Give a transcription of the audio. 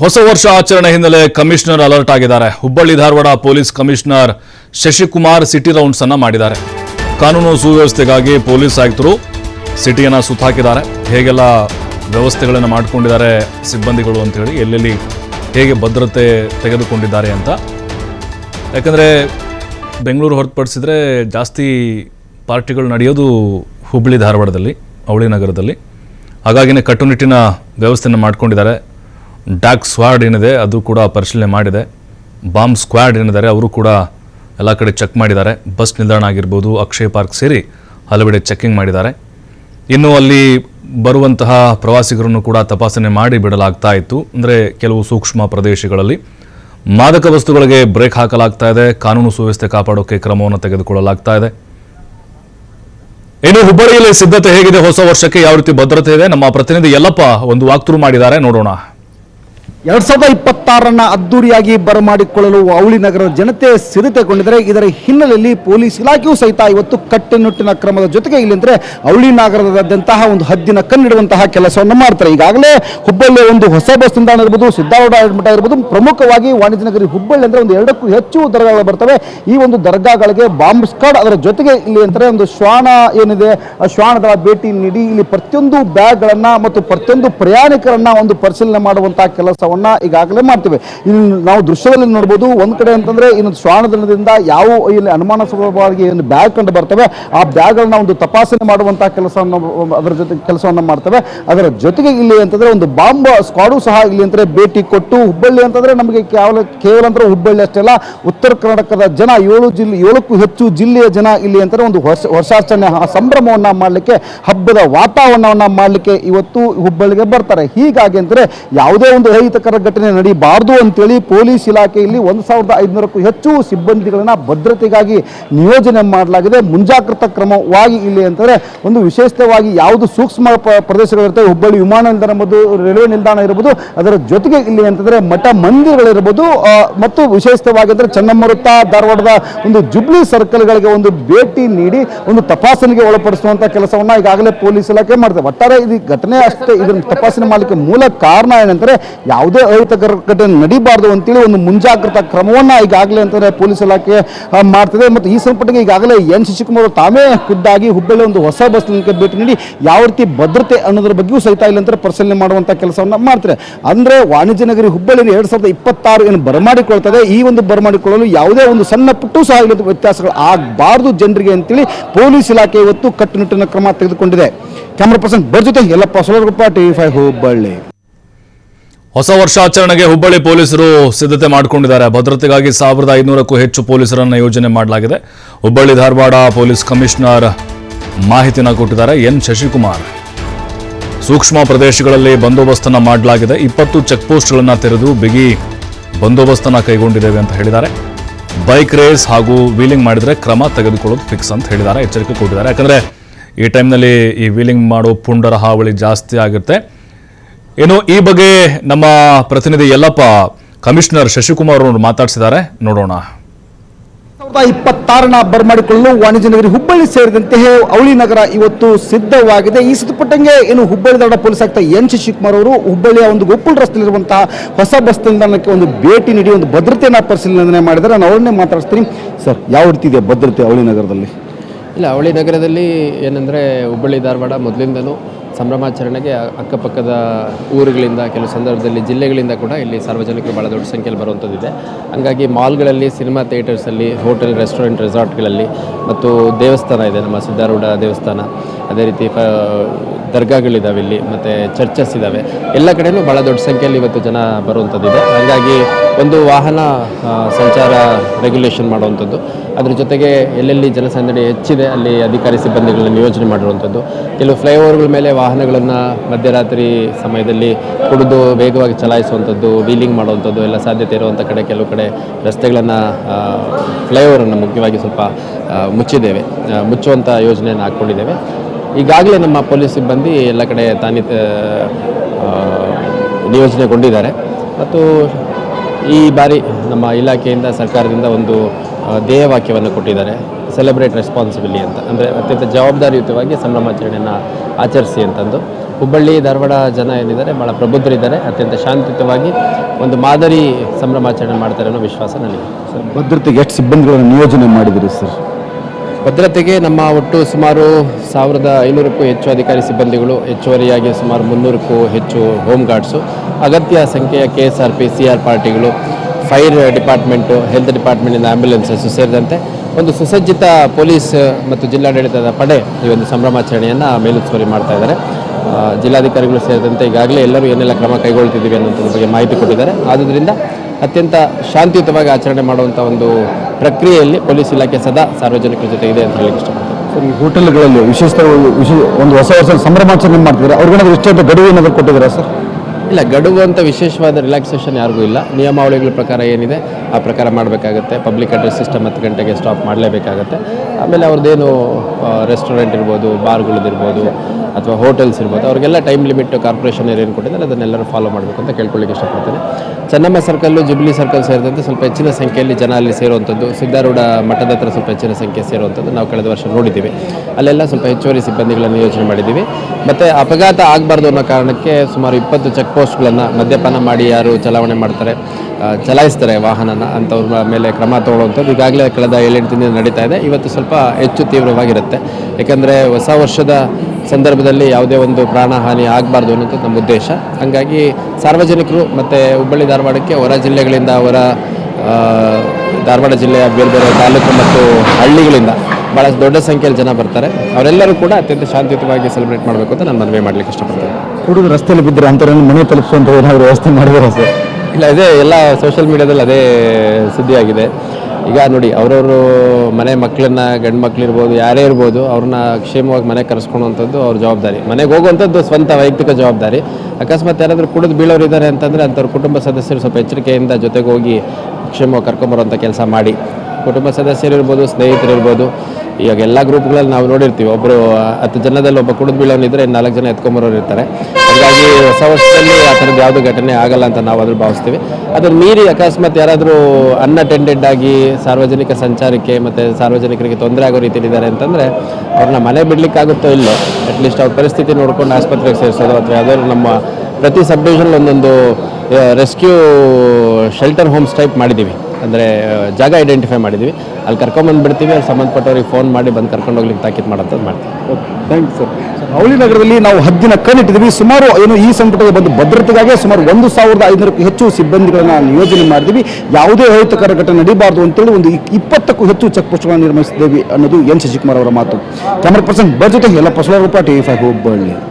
ಹೊಸ ವರ್ಷ ಆಚರಣೆ ಹಿನ್ನೆಲೆ ಕಮಿಷನರ್ ಅಲರ್ಟ್ ಆಗಿದ್ದಾರೆ. Hubballi, Dharwad police commissioner Shashikumar city rounds ಅನ್ನ ಮಾಡಿದ್ದಾರೆ. ಕಾನೂನು ಸುವ್ಯವಸ್ಥೆಗಾಗಿ ಪೊಲೀಸ್ ಆಯುಕ್ತರು ಸಿಟಿಯನ್ನು ಸುತ್ತಾಕಿದ್ದಾರೆ. ಹೇಗೆಲ್ಲ ವ್ಯವಸ್ಥೆಗಳನ್ನು ಮಾಡಿಕೊಂಡಿದ್ದಾರೆ ಸಿಬ್ಬಂದಿಗಳು ಅಂತ ಹೇಳಿ ಎಲ್ಲೆಲ್ಲಿ ಹೇಗೆ ಭದ್ರತೆ ತೆಗೆದುಕೊಂಡಿದ್ದಾರೆ ಅಂತ. ಯಾಕಂದರೆ ಬೆಂಗಳೂರು ಹೊರತುಪಡಿಸಿದ್ರೆ ಜಾಸ್ತಿ ಪಾರ್ಟಿಗಳು ನಡೆಯೋದು ಹುಬ್ಬಳ್ಳಿ, ಧಾರವಾಡದಲ್ಲಿ, ಅವಳಿ ನಗರದಲ್ಲಿ. ಹಾಗಾಗಿನೇ ಕಟ್ಟುನಿಟ್ಟಿನ ವ್ಯವಸ್ಥೆಯನ್ನು ಮಾಡ್ಕೊಂಡಿದ್ದಾರೆ ಡಾಕ್ ಸ್ವಾಡ್ ಏನಿದೆ, ಅದು ಕೂಡ ಪರಿಶೀಲನೆ ಮಾಡಿದೆ. ಬಾಂಬ್ ಸ್ಕ್ವಾಡ್ ಏನಿದ್ದಾರೆ, ಅವರು ಕೂಡ ಎಲ್ಲ ಕಡೆ ಚೆಕ್ ಮಾಡಿದ್ದಾರೆ. ಬಸ್ ನಿಲ್ದಾಣ ಆಗಿರ್ಬೋದು ಅಕ್ಷಯ ಪಾರ್ಕ್ ಸೇರಿ ಹಲವೆಡೆ ಚೆಕ್ಕಿಂಗ್ ಮಾಡಿದ್ದಾರೆ. ಇನ್ನು ಅಲ್ಲಿ ಬರುವಂತಹ ಪ್ರವಾಸಿಗರನ್ನು ಕೂಡ ತಪಾಸಣೆ ಮಾಡಿ ಬಿಡಲಾಗ್ತಾ ಇತ್ತು. ಅಂದರೆ ಕೆಲವು ಸೂಕ್ಷ್ಮ ಪ್ರದೇಶಗಳಲ್ಲಿ ಮಾದಕ ವಸ್ತುಗಳಿಗೆ ಬ್ರೇಕ್ ಹಾಕಲಾಗ್ತಾ ಇದೆ. ಕಾನೂನು ಸುವ್ಯವಸ್ಥೆ ಕಾಪಾಡೋಕೆ ಕ್ರಮವನ್ನು ತೆಗೆದುಕೊಳ್ಳಲಾಗ್ತಾ ಇದೆ. ಇನ್ನು ಹುಬ್ಬಳ್ಳಿಯಲ್ಲಿ ಸಿದ್ಧತೆ ಹೇಗಿದೆ? ಹೊಸ ವರ್ಷಕ್ಕೆ ಯಾವ ರೀತಿ ಭದ್ರತೆ ಇದೆ? ನಮ್ಮ ಪ್ರತಿನಿಧಿ ಯಲ್ಲಪ್ಪ ಒಂದು ವಾಕ್ತುರು ಮಾಡಿದ್ದಾರೆ. ನೋಡೋಣ. ಎರಡ್ ಸಾವಿರದ ಇಪ್ಪತ್ತಾರನ್ನ ಅದ್ದೂರಿಯಾಗಿ ಬರಮಾಡಿಕೊಳ್ಳಲು ಅವಳಿ ನಗರದ ಜನತೆ ಸಿದ್ಧತೆಗೊಂಡಿದ್ದಾರೆ ಇದರ ಹಿನ್ನೆಲೆಯಲ್ಲಿ ಪೊಲೀಸ್ ಇಲಾಖೆಯೂ ಸಹಿತ ಇವತ್ತು ಕಟ್ಟುನಿಟ್ಟಿನ ಕ್ರಮದ ಜೊತೆಗೆ ಇಲ್ಲಿ ಅಂದ್ರೆ ಅವಳಿ ನಗರದಾದ್ಯಂತಹ ಒಂದು ಹದ್ದಿನ ಕಣ್ಣಿಡುವಂತಹ ಕೆಲಸವನ್ನು ಮಾಡ್ತಾರೆ. ಈಗಾಗಲೇ ಹುಬ್ಬಳ್ಳಿಯ ಒಂದು ಹೊಸ ಬಸ್ ನಿಲ್ದಾಣ ಇರ್ಬೋದು, ಸಿದ್ದಾರೂಢ ಮಠ ಇರ್ಬೋದು, ಪ್ರಮುಖವಾಗಿ ವಾಣಿಜ್ಯ ನಗರಿ ಹುಬ್ಬಳ್ಳಿ ಅಂದ್ರೆ ಒಂದು ಎರಡಕ್ಕೂ ಹೆಚ್ಚು ದರ್ಗಾಗಳು ಬರ್ತವೆ. ಈ ಒಂದು ದರ್ಗಾಗಳಿಗೆ ಬಾಂಬ್ ಸ್ಕ್ವಾಡ್ ಅದರ ಜೊತೆಗೆ ಇಲ್ಲಿ ಅಂದ್ರೆ ಒಂದು ಶ್ವಾನ ಏನಿದೆ, ಆ ಶ್ವಾನದ ಭೇಟಿ ನೀಡಿ ಇಲ್ಲಿ ಪ್ರತಿಯೊಂದು ಬ್ಯಾಗ್ಗಳನ್ನ ಮತ್ತು ಪ್ರತಿಯೊಂದು ಪ್ರಯಾಣಿಕರನ್ನ ಒಂದು ಪರಿಶೀಲನೆ ಮಾಡುವಂತಹ ಕೆಲಸವನ್ನ ಈಗಾಗಲೇ ಮಾಡ್ತೇವೆ. ಇನ್ನು ನಾವು ದೃಶ್ಯದಲ್ಲಿ ನೋಡ್ಬೋದು, ಒಂದು ಕಡೆ ಅಂತಂದ್ರೆ ಇನ್ನೊಂದು ದಿನದಿಂದ ಯಾವ ಇಲ್ಲಿ ಅನುಮಾನಾಸ್ಪದವಾಗಿ ಏನು ಬ್ಯಾಗ್ ಕಂಡು ಬರ್ತವೆ, ಆ ಬ್ಯಾಗ್ಗಳನ್ನ ಒಂದು ತಪಾಸಣೆ ಮಾಡುವಂತಹ ಕೆಲಸವನ್ನು, ಅದರ ಜೊತೆ ಕೆಲಸವನ್ನ ಮಾಡ್ತವೆ. ಅದರ ಜೊತೆಗೆ ಇಲ್ಲಿ ಅಂತಂದ್ರೆ ಒಂದು ಬಾಂಬ್ ಸ್ಕ್ವಾಡು ಸಹ ಇಲ್ಲಿ ಅಂದ್ರೆ ಭೇಟಿ ಕೊಟ್ಟು ಹುಬ್ಬಳ್ಳಿ ಅಂತಂದ್ರೆ ನಮಗೆ ಕೇವಲ ಕೇವಲ ಅಂದ್ರೆ ಹುಬ್ಬಳ್ಳಿ ಅಷ್ಟೇ ಅಲ್ಲ, ಉತ್ತರ ಕರ್ನಾಟಕದ ಜನ ಏಳು ಜಿಲ್ಲೆ ಏಳಕ್ಕೂ ಹೆಚ್ಚು ಜಿಲ್ಲೆಯ ಜನ ಇಲ್ಲಿ ಅಂತಂದ್ರೆ ಒಂದು ವರ್ಷ, ವರ್ಷಾಚರಣೆ ಸಂಭ್ರಮವನ್ನ ಮಾಡಲಿಕ್ಕೆ, ಹಬ್ಬದ ವಾತಾವರಣವನ್ನ ಮಾಡಲಿಕ್ಕೆ ಇವತ್ತು ಹುಬ್ಬಳ್ಳಿಗೆ ಬರ್ತಾರೆ. ಹೀಗಾಗಿ ಅಂದ್ರೆ ಯಾವುದೇ ಒಂದು ಅಹಿತಕರ ಘಟನೆ ನಡೀಬಾರ್ದು ಅಂತೇಳಿ ಪೊಲೀಸ್ ಇಲಾಖೆಯಲ್ಲಿ ಒಂದು ಸಾವಿರದ ಐದುನೂರಕ್ಕೂ ಹೆಚ್ಚು ಸಿಬ್ಬಂದಿಗಳನ್ನ ಭದ್ರತೆಗಾಗಿ ನಿಯೋಜನೆ ಮಾಡಲಾಗಿದೆ. ಮುಂಜಾಗ್ರತಾ ಕ್ರಮವಾಗಿ ಇಲ್ಲಿ ಅಂತಂದ್ರೆ ಒಂದು ವಿಶೇಷವಾಗಿ ಯಾವುದು ಸೂಕ್ಷ್ಮ ಪ್ರದೇಶಗಳಿರ್ತವೆ, ಹುಬ್ಬಳ್ಳಿ ವಿಮಾನ ನಿಲ್ದಾಣ ಇರ್ಬೋದು, ರೈಲ್ವೆ ನಿಲ್ದಾಣ ಇರ್ಬೋದು, ಅದರ ಜೊತೆಗೆ ಇಲ್ಲಿ ಅಂತಂದ್ರೆ ಮಠ ಮಂದಿರಗಳಿರ್ಬೋದು ಮತ್ತು ವಿಶೇಷವಾಗಿ ಅಂದ್ರೆ ಚೆನ್ನಮ್ಮ ಧಾರವಾಡದ ಒಂದು ಜುಬ್ಲಿ ಸರ್ಕಲ್ಗಳಿಗೆ ಒಂದು ಭೇಟಿ ನೀಡಿ ಒಂದು ತಪಾಸಣೆಗೆ ಒಳಪಡಿಸುವಂತಹ ಕೆಲಸವನ್ನು ಈಗಾಗಲೇ ಪೊಲೀಸ್ ಇಲಾಖೆ ಮಾಡಿದೆ ಒಟ್ಟಾರೆ ಇದು ಘಟನೆ ಅಷ್ಟೇ, ಇದನ್ನು ತಪಾಸಣೆ ಮಾಡಲಿಕ್ಕೆ ಮೂಲ ಕಾರಣ ಏನಂದ್ರೆ ಯಾವುದೇ ಅಹಿತಕರ ಘಟನೆ ನಡೀಬಾರ್ದು ಅಂತೇಳಿ ಒಂದು ಮುಂಜಾಗ್ರತಾ ಕ್ರಮವನ್ನು ಈಗಾಗಲೇ ಅಂತಂದರೆ ಪೊಲೀಸ್ ಇಲಾಖೆ ಮಾಡ್ತದೆ. ಮತ್ತು ಈ ಸಂಪುಟಕ್ಕೆ ಈಗಾಗಲೇ ಎನ್ ಸಿ ತಾವೇ ಖುದ್ದಾಗಿ ಹುಬ್ಬಳ್ಳಿ ಒಂದು ಹೊಸ ಬಸ್ ನಿಲ್ಕೆ ಭೇಟಿ ನೀಡಿ ಯಾವ ರೀತಿ ಭದ್ರತೆ ಅನ್ನೋದ್ರ ಬಗ್ಗೆಯೂ ಸಹಿತ ಇಲ್ಲ ನಂತರ ಪರಿಶೀಲನೆ ಮಾಡುವಂಥ ಕೆಲಸವನ್ನು ಮಾಡ್ತಾರೆ ಅಂದರೆ ವಾಣಿಜ್ಯ ನಗರಿ ಹುಬ್ಬಳ್ಳಿ ಎರಡು ಸಾವಿರದ ಇಪ್ಪತ್ತಾರು ಏನು ಬರಮಾಡಿಕೊಳ್ತದೆ. ಈ ಒಂದು ಬರಮಾಡಿಕೊಳ್ಳಲು ಯಾವುದೇ ಒಂದು ಸಣ್ಣ ಪುಟ್ಟು ಸಹ ಇಲ್ಲದ ವ್ಯತ್ಯಾಸಗಳು ಆಗಬಾರ್ದು ಜನರಿಗೆ ಅಂತೇಳಿ ಪೊಲೀಸ್ ಇಲಾಖೆ ಇವತ್ತು ಕಟ್ಟುನಿಟ್ಟಿನ ಕ್ರಮ ತೆಗೆದುಕೊಂಡಿದೆ. ಕ್ಯಾಮ್ರಾ ಪರ್ಸನ್ ಬರ್ ಜೊತೆ ಎಲ್ಲಪ್ಪ ಸೊಲಗುಪ್ಪ ಟಿವಿ ಫೈವ್ ಹುಬ್ಬಳ್ಳಿ. ಹೊಸ ವರ್ಷಾಚರಣೆಗೆ ಹುಬ್ಬಳ್ಳಿ ಪೊಲೀಸರು ಸಿದ್ಧತೆ ಮಾಡಿಕೊಂಡಿದ್ದಾರೆ. ಭದ್ರತೆಗಾಗಿ ಸಾವಿರದ ಐನೂರಕ್ಕೂ ಹೆಚ್ಚು ಪೊಲೀಸರನ್ನು ಯೋಜನೆ ಮಾಡಲಾಗಿದೆ. ಹುಬ್ಬಳ್ಳಿ ಧಾರವಾಡ ಪೊಲೀಸ್ ಕಮಿಷನರ್ ಮಾಹಿತಿನ ಕೊಟ್ಟಿದ್ದಾರೆ. ಎನ್. ಶಶಿಕುಮಾರ್. ಸೂಕ್ಷ್ಮ ಪ್ರದೇಶಗಳಲ್ಲಿ ಬಂದೋಬಸ್ತನ್ನು ಮಾಡಲಾಗಿದೆ. ಇಪ್ಪತ್ತು ಚೆಕ್ ಪೋಸ್ಟ್ಗಳನ್ನು ತೆರೆದು ಬಿಗಿ ಬಂದೋಬಸ್ತನ್ನು ಕೈಗೊಂಡಿದ್ದೇವೆ ಅಂತ ಹೇಳಿದ್ದಾರೆ. ಬೈಕ್ ರೇಸ್ ಹಾಗೂ ವೀಲಿಂಗ್ ಮಾಡಿದರೆ ಕ್ರಮ ತೆಗೆದುಕೊಳ್ಳೋದು ಫಿಕ್ಸ್ ಅಂತ ಹೇಳಿದ್ದಾರೆ. ಎಚ್ಚರಿಕೆ ಕೊಟ್ಟಿದ್ದಾರೆ. ಯಾಕಂದರೆ ಈ ಟೈಮ್ನಲ್ಲಿ ಈ ವೀಲಿಂಗ್ ಮಾಡೋ ಪುಂಡರ ಹಾವಳಿ ಜಾಸ್ತಿ ಆಗುತ್ತೆ. ಇನ್ನು ಈ ಬಗ್ಗೆ ನಮ್ಮ ಪ್ರತಿನಿಧಿ ಯಲ್ಲಪ್ಪ ಕಮಿಷನರ್ ಶಶಿಕುಮಾರ್ ಅವರು ಮಾತಾಡಿಸಿದ್ದಾರೆ. ನೋಡೋಣ. ಇಪ್ಪತ್ತಾರನ ಇಪ್ಪತ್ತಾರನ ಬರಮಾಡಿಕೊಳ್ಳಲು ವಾಣಿಜ್ಯ ನಗರಿ ಹುಬ್ಬಳ್ಳಿ ಸೇರಿದಂತೆ ಅವಳಿ ನಗರ ಇವತ್ತು ಸಿದ್ಧವಾಗಿದೆ. ಈ ಸಿದ್ಧಪಟ್ಟಂಗೆ ಏನು ಹುಬ್ಬಳ್ಳಿ ದಾಡ ಪೊಲೀಸ್ ಆಯುಕ್ತ ಎನ್ ಶಶಿಕುಮಾರ್ ಅವರು ಹುಬ್ಬಳ್ಳಿಯ ಒಂದು ಗೋಕುಲ್ ರಸ್ತೆಯಲ್ಲಿರುವಂತಹ ಹೊಸ ಬಸ್ ನಿಲ್ದಾಣಕ್ಕೆ ಒಂದು ಭೇಟಿ ನೀಡಿ ಒಂದು ಭದ್ರತೆಯನ್ನು ಪರಿಶೀಲನೆ ಮಾಡಿದರೆ ನಾನು ಅವರನ್ನೇ ಮಾತಾಡಿಸ್ತೀನಿ. ಸರ್ ಯಾವ ರೀತಿ ಇದೆ ಭದ್ರತೆ ಅವಳಿ ನಗರದಲ್ಲಿ? ಇಲ್ಲ ಅವಳಿ ನಗರದಲ್ಲಿ ಏನಂದರೆ ಹುಬ್ಬಳ್ಳಿ ಧಾರವಾಡ ಮೊದಲಿಂದನೂ ಸಂಭ್ರಮಾಚರಣೆಗೆ ಅಕ್ಕಪಕ್ಕದ ಊರುಗಳಿಂದ ಕೆಲವು ಸಂದರ್ಭದಲ್ಲಿ ಜಿಲ್ಲೆಗಳಿಂದ ಕೂಡ ಇಲ್ಲಿ ಸಾರ್ವಜನಿಕರು ಭಾಳ ದೊಡ್ಡ ಸಂಖ್ಯೆಯಲ್ಲಿ ಬರುವಂಥದ್ದಿದೆ. ಹಂಗಾಗಿ ಮಾಲ್ಗಳಲ್ಲಿ, ಸಿನಿಮಾ ಥಿಯೇಟರ್ಸಲ್ಲಿ, ಹೋಟೆಲ್, ರೆಸ್ಟೋರೆಂಟ್, ರೆಸಾರ್ಟ್ಗಳಲ್ಲಿ ಮತ್ತು ದೇವಸ್ಥಾನ ಇದೆ ನಮ್ಮ ಸಿದ್ಧಾರೂಢ ದೇವಸ್ಥಾನ. ಅದೇ ರೀತಿ ದರ್ಗಾಗಳಿದ್ದಾವೆ ಇಲ್ಲಿ, ಮತ್ತು ಚರ್ಚಸ್ ಇದ್ದಾವೆ ಎಲ್ಲ ಕಡೆಯೂ ಭಾಳ ದೊಡ್ಡ ಸಂಖ್ಯೆಯಲ್ಲಿ ಇವತ್ತು ಜನ ಬರುವಂಥದ್ದಿದೆ. ಹಾಗಾಗಿ ಒಂದು ವಾಹನ ಸಂಚಾರ ರೆಗ್ಯುಲೇಷನ್ ಮಾಡುವಂಥದ್ದು. ಅದ್ರ ಜೊತೆಗೆ ಎಲ್ಲೆಲ್ಲಿ ಜನಸಂದಣಿ ಹೆಚ್ಚಿದೆ, ಅಲ್ಲಿ ಅಧಿಕಾರಿ ಸಿಬ್ಬಂದಿಗಳನ್ನು ನಿಯೋಜನೆ ಮಾಡಿರುವಂಥದ್ದು. ಕೆಲವು ಫ್ಲೈಓವರ್ಗಳ ಮೇಲೆ ವಾಹನಗಳನ್ನು ಮಧ್ಯರಾತ್ರಿ ಸಮಯದಲ್ಲಿ ಕುಡಿದು ವೇಗವಾಗಿ ಚಲಾಯಿಸುವಂಥದ್ದು ವೀಲಿಂಗ್ ಮಾಡುವಂಥದ್ದು ಎಲ್ಲ ಸಾಧ್ಯತೆ ಇರುವಂಥ ಕಡೆ ಕೆಲವು ಕಡೆ ರಸ್ತೆಗಳನ್ನು ಫ್ಲೈಓವರನ್ನು ಮುಖ್ಯವಾಗಿ ಸ್ವಲ್ಪ ಮುಚ್ಚಿದ್ದೇವೆ. ಮುಚ್ಚುವಂಥ ಯೋಜನೆಯನ್ನು ಹಾಕ್ಕೊಂಡಿದ್ದೇವೆ. ಈಗಾಗಲೇ ನಮ್ಮ ಪೊಲೀಸ್ ಸಿಬ್ಬಂದಿ ಎಲ್ಲ ಕಡೆ ತಾನಿತ ಆ, ನಿಯೋಜನೆಗೊಂಡಿದ್ದಾರೆ. ಮತ್ತು ಈ ಬಾರಿ ನಮ್ಮ ಇಲಾಖೆಯಿಂದ ಸರ್ಕಾರದಿಂದ ಒಂದು ಧ್ಯೇಯವಾಕ್ಯವನ್ನು ಕೊಟ್ಟಿದ್ದಾರೆ. ಸೆಲೆಬ್ರೇಟ್ ರೆಸ್ಪಾನ್ಸಿಬಿಲಿ ಅಂತ. ಅಂದರೆ ಅತ್ಯಂತ ಜವಾಬ್ದಾರಿಯುತವಾಗಿ ಸಂಭ್ರಮಾಚರಣೆಯನ್ನು ಆಚರಿಸಿ ಅಂತಂದು. ಹುಬ್ಬಳ್ಳಿ ಧಾರವಾಡ ಜನ ಏನಿದ್ದಾರೆ ಭಾಳ ಪ್ರಬುದ್ಧರಿದ್ದಾರೆ. ಅತ್ಯಂತ ಶಾಂತಿಯುತವಾಗಿ ಒಂದು ಮಾದರಿ ಸಂಭ್ರಮಾಚರಣೆ ಮಾಡ್ತಾರೆ ಅನ್ನೋ ವಿಶ್ವಾಸ ನನಗೆ ಸರ್ ಭದ್ರತೆಗೆ ಎಷ್ಟು ಸಿಬ್ಬಂದಿಗಳನ್ನು ನಿಯೋಜನೆ ಮಾಡಿದಿರಿ ಸರ್? ಭದ್ರತೆಗೆ ನಮ್ಮ ಒಟ್ಟು ಸುಮಾರು ಸಾವಿರದ ಐನೂರಕ್ಕೂ ಹೆಚ್ಚು ಅಧಿಕಾರಿ ಸಿಬ್ಬಂದಿಗಳು, ಹೆಚ್ಚುವರಿಯಾಗಿ ಸುಮಾರು ಮುನ್ನೂರಕ್ಕೂ ಹೆಚ್ಚು ಹೋಮ್ ಗಾರ್ಡ್ಸು, ಅಗತ್ಯ ಸಂಖ್ಯೆಯ K S R P, C R ಪಾರ್ಟಿಗಳು, fire department, health ಡಿಪಾರ್ಟ್ಮೆಂಟಿಂದ ಆ್ಯಂಬುಲೆನ್ಸಸ್ಸು ಸೇರಿದಂತೆ ಒಂದು ಸುಸಜ್ಜಿತ ಪೊಲೀಸ್ ಮತ್ತು ಜಿಲ್ಲಾಡಳಿತದ ಪಡೆ ಈ ಒಂದು ಸಂಭ್ರಮಾಚರಣೆಯನ್ನು ಮೇಲುಸ್ತುವರಿ ಮಾಡ್ತಾ ಇದ್ದಾರೆ. ಜಿಲ್ಲಾಧಿಕಾರಿಗಳು ಸೇರಿದಂತೆ ಈಗಾಗಲೇ ಎಲ್ಲರೂ ಏನೆಲ್ಲ ಕ್ರಮ ಕೈಗೊಳ್ತಿದ್ದೀವಿ ಅನ್ನೋದ್ರ ಬಗ್ಗೆ ಮಾಹಿತಿ ಕೊಟ್ಟಿದ್ದಾರೆ. ಆದ್ದರಿಂದ ಅತ್ಯಂತ ಶಾಂತಿಯುತವಾಗಿ ಆಚರಣೆ ಮಾಡುವಂಥ ಒಂದು ಪ್ರಕ್ರಿಯೆಯಲ್ಲಿ ಪೊಲೀಸ್ ಇಲಾಖೆ ಸದಾ ಸಾರ್ವಜನಿಕರ ಜೊತೆ ಇದೆ ಅಂತ ಹೇಳಿ ಇಷ್ಟಪಡ್ತೀನಿ. ಸರ್ ಈ ಹೋಟೆಲ್ಗಳಲ್ಲಿ ವಿಶೇಷ ವಿಶೇಷ ಒಂದು ಹೊಸ ಹೊಸ ಸಂಭ್ರಮಾಚರಣೆ ಮಾಡ್ತಿದ್ದಾರೆ. ಅವ್ರಿಗೇನಾದ್ರು ಇಷ್ಟ ಗಡುವು ಏನಾದರೂ ಕೊಟ್ಟಿದ್ದೀರಾ ಸರ್? ಇಲ್ಲ ಗಡುವು ಅಂತ ವಿಶೇಷವಾದ ರಿಲ್ಯಾಕ್ಸೇಷನ್ ಯಾರಿಗೂ ಇಲ್ಲ. ನಿಯಮಾವಳಿಗಳ ಪ್ರಕಾರ ಏನಿದೆ ಆ ಪ್ರಕಾರ ಮಾಡಬೇಕಾಗುತ್ತೆ. ಪಬ್ಲಿಕ್ ಅಡ್ರೆಸ್ ಸಿಸ್ಟಮ್ ಹತ್ತು ಗಂಟೆಗೆ ಸ್ಟಾಪ್ ಮಾಡಲೇಬೇಕಾಗತ್ತೆ. ಆಮೇಲೆ ಅವ್ರದ್ದೇನು ರೆಸ್ಟೋರೆಂಟ್ ಇರ್ಬೋದು ಬಾರ್ಗಳದಿರ್ಬೋದು ಅಥವಾ ಹೋಟೆಲ್ಸ್ ಇರ್ಬೋದು, ಅವ್ರಿಗೆಲ್ಲ ಟೈಮ್ ಲಿಮಿಟ್ ಕಾರ್ಪೊರೇಷನ್ ಏನು ಕೊಟ್ಟಿದ್ದಾರೆ, ಅದನ್ನೆಲ್ಲರೂ ಫಾಲೋ ಮಾಡಬೇಕು ಅಂತ ಕೇಳ್ಕೊಳ್ಳಿಕ್ಕೆ ಇಷ್ಟಪಡ್ತೇನೆ. ಚೆನ್ನಮ್ಮ ಸರ್ಕಲ್ಲು ಜುಬ್ಲಿ ಸರ್ಕಲ್ ಸೇರಿದಂತೆ ಸ್ವಲ್ಪ ಹೆಚ್ಚಿನ ಸಂಖ್ಯೆಯಲ್ಲಿ ಜನ ಅಲ್ಲಿ ಸೇರುವಂಥದ್ದು, ಸಿದ್ಧಾರೂಢ ಮಠದ ಹತ್ರ ಸ್ವಲ್ಪ ಹೆಚ್ಚಿನ ಸಂಖ್ಯೆ ಸೇರುವಂಥದ್ದು ನಾವು ಕಳೆದ ವರ್ಷ ನೋಡಿದ್ದೀವಿ. ಅಲ್ಲೆಲ್ಲ ಸ್ವಲ್ಪ ಹೆಚ್ಚುವರಿ ಸಿಬ್ಬಂದಿಗಳನ್ನು ಯೋಜನೆ ಮಾಡಿದ್ದೀವಿ. ಮತ್ತು ಅಪಘಾತ ಆಗಬಾರ್ದು ಅನ್ನೋ ಕಾರಣಕ್ಕೆ ಸುಮಾರು ಇಪ್ಪತ್ತು ಚೆಕ್ ಪೋಸ್ಟ್ಗಳನ್ನು ಮದ್ಯಪಾನ ಮಾಡಿ ಯಾರು ಚಲಾವಣೆ ಮಾಡ್ತಾರೆ. ಚಲಾಯಿಸ್ತಾರೆ ವಾಹನನ ಅಂಥವ್ರ ಮೇಲೆ ಕ್ರಮ ತಗೊಳ್ಳುವಂಥದ್ದು. ಈಗಾಗಲೇ ಕಳೆದ ಏಳೆಂಟು ದಿನದಿಂದ ನಡೀತಾ ಇದೆ. ಇವತ್ತು ಸ್ವಲ್ಪ ಹೆಚ್ಚು ತೀವ್ರವಾಗಿರುತ್ತೆ. ಯಾಕೆಂದರೆ ಹೊಸ ವರ್ಷದ ಸಂದರ್ಭದಲ್ಲಿ ಯಾವುದೇ ಒಂದು ಪ್ರಾಣಹಾನಿ ಆಗಬಾರ್ದು ಅನ್ನೋದು ನಮ್ಮ ಉದ್ದೇಶ. ಹಾಗಾಗಿ ಸಾರ್ವಜನಿಕರು ಮತ್ತು ಹುಬ್ಬಳ್ಳಿ ಧಾರವಾಡಕ್ಕೆ ಹೊರ ಜಿಲ್ಲೆಗಳಿಂದ ಹೊರ ಧಾರವಾಡ ಜಿಲ್ಲೆಯ ಬೇರೆ ಬೇರೆ ತಾಲೂಕು ಮತ್ತು ಹಳ್ಳಿಗಳಿಂದ ಭಾಳ ದೊಡ್ಡ ಸಂಖ್ಯೆಯಲ್ಲಿ ಜನ ಬರ್ತಾರೆ. ಅವರೆಲ್ಲರೂ ಕೂಡ ಅತ್ಯಂತ ಶಾಂತಿಯುತವಾಗಿ ಸೆಲೆಬ್ರೇಟ್ ಮಾಡಬೇಕು ಅಂತ ನಾನು ಮನವಿ ಮಾಡಲಿಕ್ಕೆ ಇಷ್ಟಪಡ್ತೇನೆ. ಕುಡಿದು ರಸ್ತೆಯಲ್ಲಿ ಬಿದ್ದರೆ ಅಂಥವ್ರನ್ನು ಮನೆ ತಲುಪಿಸುವಂಥ ಏನಾದರೂ ವ್ಯವಸ್ಥೆ ಮಾಡಿದ್ರೆ ಸರ್? ಇಲ್ಲ, ಅದೇ ಎಲ್ಲ ಸೋಷಿಯಲ್ ಮೀಡಿಯಾದಲ್ಲಿ ಅದೇ ಸುದ್ದಿಯಾಗಿದೆ ಈಗ ನೋಡಿ, ಅವರವರು ಮನೆ ಮಕ್ಕಳನ್ನ ಗಂಡು ಮಕ್ಳಿರ್ಬೋದು ಯಾರೇ ಇರ್ಬೋದು, ಅವ್ರನ್ನ ಕ್ಷೇಮವಾಗಿ ಮನೆಗೆ ಕರೆಸ್ಕೊಳ್ಳುವಂಥದ್ದು ಅವ್ರ ಜವಾಬ್ದಾರಿ. ಮನೆಗೆ ಹೋಗುವಂಥದ್ದು ಸ್ವಂತ ವೈಯಕ್ತಿಕ ಜವಾಬ್ದಾರಿ. ಅಕಸ್ಮಾತ್ ಯಾರಾದರೂ ಕುಡಿದು ಬೀಳೋರು ಇದ್ದಾರೆ ಅಂತಂದರೆ ಅಂಥವ್ರ ಕುಟುಂಬ ಸದಸ್ಯರು ಸ್ವಲ್ಪ ಎಚ್ಚರಿಕೆಯಿಂದ ಜೊತೆಗೆ ಹೋಗಿ ಕ್ಷೇಮವಾಗಿ ಕರ್ಕೊಂಬರುವಂಥ ಕೆಲಸ ಮಾಡಿ. ಕುಟುಂಬ ಸದಸ್ಯರಿರ್ಬೋದು ಸ್ನೇಹಿತರಿರ್ಬೋದು ಇವಾಗ ಎಲ್ಲ ಗ್ರೂಪ್ಗಳಲ್ಲಿ ನಾವು ನೋಡಿರ್ತೀವಿ. ಒಬ್ಬರು ಹತ್ತು ಜನದಲ್ಲಿ ಒಬ್ಬ ಕುಡಿದು ಬೀಳೋನಿದ್ರೆ ನಾಲ್ಕು ಜನ ಎತ್ಕೊಂಬರೋರು ಇರ್ತಾರೆ. ಹಾಗಾಗಿ ಹೊಸ ವರ್ಷದಲ್ಲಿ ಆ ಥರದ್ದು ಯಾವುದೂ ಘಟನೆ ಆಗಲ್ಲ ಅಂತ ನಾವು ಅದ್ರ ಭಾವಿಸ್ತೀವಿ. ಅದನ್ನು ಮೀರಿ ಅಕಸ್ಮಾತ್ ಯಾರಾದರೂ ಅನ್ಅಟೆಂಡೆಡ್ ಆಗಿ ಸಾರ್ವಜನಿಕ ಸಂಚಾರಕ್ಕೆ ಮತ್ತು ಸಾರ್ವಜನಿಕರಿಗೆ ತೊಂದರೆ ಆಗೋ ರೀತಿಯಲ್ಲಿದ್ದಾರೆ ಅಂತಂದರೆ ಅವ್ರನ್ನ ಮನೆ ಬಿಡಲಿಕ್ಕಾಗುತ್ತೋ ಇಲ್ಲೋ ಅಟ್ಲೀಸ್ಟ್ ಅವ್ರ ಪರಿಸ್ಥಿತಿ ನೋಡ್ಕೊಂಡು ಆಸ್ಪತ್ರೆಗೆ ಸೇರಿಸೋದು ಅಥವಾ ಯಾವುದಾದ್ರು ನಮ್ಮ ಪ್ರತಿ ಸಬ್ ಡಿವಿಷನ್ ಒಂದೊಂದು ರೆಸ್ಕ್ಯೂ ಶೆಲ್ಟರ್ ಹೋಮ್ಸ್ ಟೈಪ್ ಮಾಡಿದ್ದೀವಿ. ಅಂದರೆ ಜಾಗ ಐಡೆಂಟಿಫೈ ಮಾಡಿದ್ದೀವಿ ಅಲ್ಲಿ ಕರ್ಕೊಂಬಂದು ಬಿಡ್ತೀವಿ, ಅಲ್ಲಿ ಸಂಬಂಧಪಟ್ಟವ್ರಿಗೆ ಫೋನ್ ಮಾಡಿ ಬಂದು ಕರ್ಕೊಂಡು ಹೋಗ್ಲಿಕ್ಕೆ ತಾಕೀತು ಮಾಡೋಂಥದ್ದು ಮಾಡ್ತೀವಿ. ಥ್ಯಾಂಕ್ ಯು ಸರ್ ಅವಳಿ ನಗರದಲ್ಲಿ ನಾವು ಹದ್ದಿನ ಕಣ್ಣಿಟ್ಟಿದ್ವಿ ಸುಮಾರು, ಏನು, ಈ ಸಂಪುಟದ ಬಂದು ಭದ್ರತೆಗಾಗಿ ಸುಮಾರು ಒಂದು ಸಾವಿರದ ಐನೂರಕ್ಕೂ ಹೆಚ್ಚು ಸಿಬ್ಬಂದಿಗಳನ್ನು ನಿಯೋಜನೆ ಮಾಡಿದ್ವಿ ಯಾವುದೇ ಅಹಿತಕರ ಘಟನೆ ನಡೀಬಾರ್ದು ಅಂತೇಳಿ ಒಂದು ಇಪ್ಪತ್ತಕ್ಕೂ ಹೆಚ್ಚು ಚೆಕ್ ಪೋಸ್ಟ್ಗಳನ್ನು ನಿರ್ಮಿಸಿದ್ದೇವೆ ಅನ್ನೋದು ಎನ್. ಶಶಿಕುಮಾರ್ ಅವರ ಮಾತು. ಕ್ಯಾಮರಾ ಪರ್ಸನ್ ಬರ್ ಎಲ್ಲ ಎಲ್ಲ ರೂಪಾಯಿ ಟಿ ಫೈವ್, ಹುಬ್ಬಳ್ಳಿ.